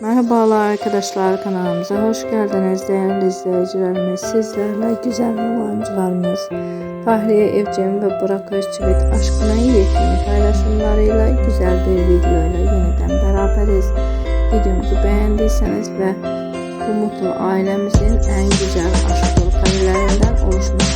Merhabalar arkadaşlar kanalımıza hoş geldiniz değerli izleyicilerimiz. Sizlerle güzel oyuncularımız Fahriye Evcen ve Burak Özçivit aşkına yepyeni paylaşımlarıyla güzel bir videoyla yeniden beraberiz. Videomuzu beğendiyseniz ve bu mutlu ailemizin en güzel aşk dolu karelerinden oluşmuş